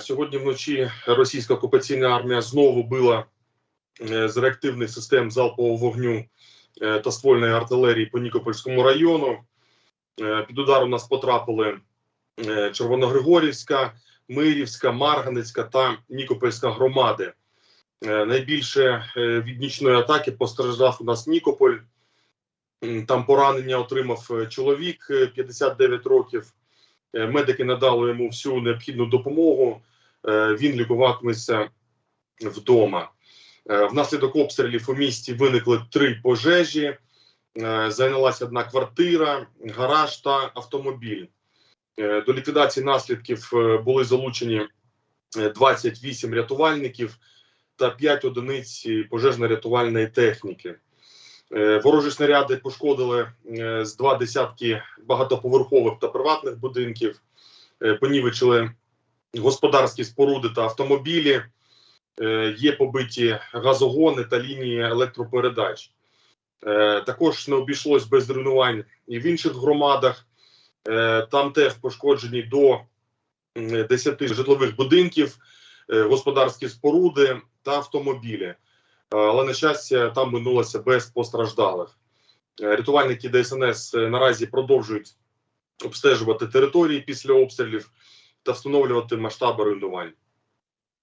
Сьогодні вночі російська окупаційна армія знову била е, з реактивних систем залпового вогню е, та ствольної артилерії по Нікопольському району. Е, Під удар у нас потрапили Червоногригорівська, Мирівська, Марганецька та Нікопольська громади. Найбільше від нічної атаки постраждав у нас Нікополь. Там поранення отримав чоловік е, 59 років. Е, Медики надали йому всю необхідну допомогу. Е, Він лікуватиметься вдома. Е, Внаслідок обстрілів у місті виникли три пожежі. Зайнялася одна квартира, гараж та автомобіль. До ліквідації наслідків були залучені е, 28 рятувальників та 5 одиниць пожежно-рятувальної техніки. Ворожі снаряди пошкодили з два десятки багатоповерхових та приватних будинків, е, понівечили господарські споруди та автомобілі, е, є побиті газогони та лінії електропередач. Е, Також не обійшлось без руйнувань і в інших громадах. Там теж пошкоджені до м, 10 житлових будинків, господарські споруди та автомобілі. Але на щастя, там минулося без постраждалих. Е, Рятувальники ДСНС е, наразі продовжують обстежувати території після обстрілів та встановлювати масштаби руйнувань.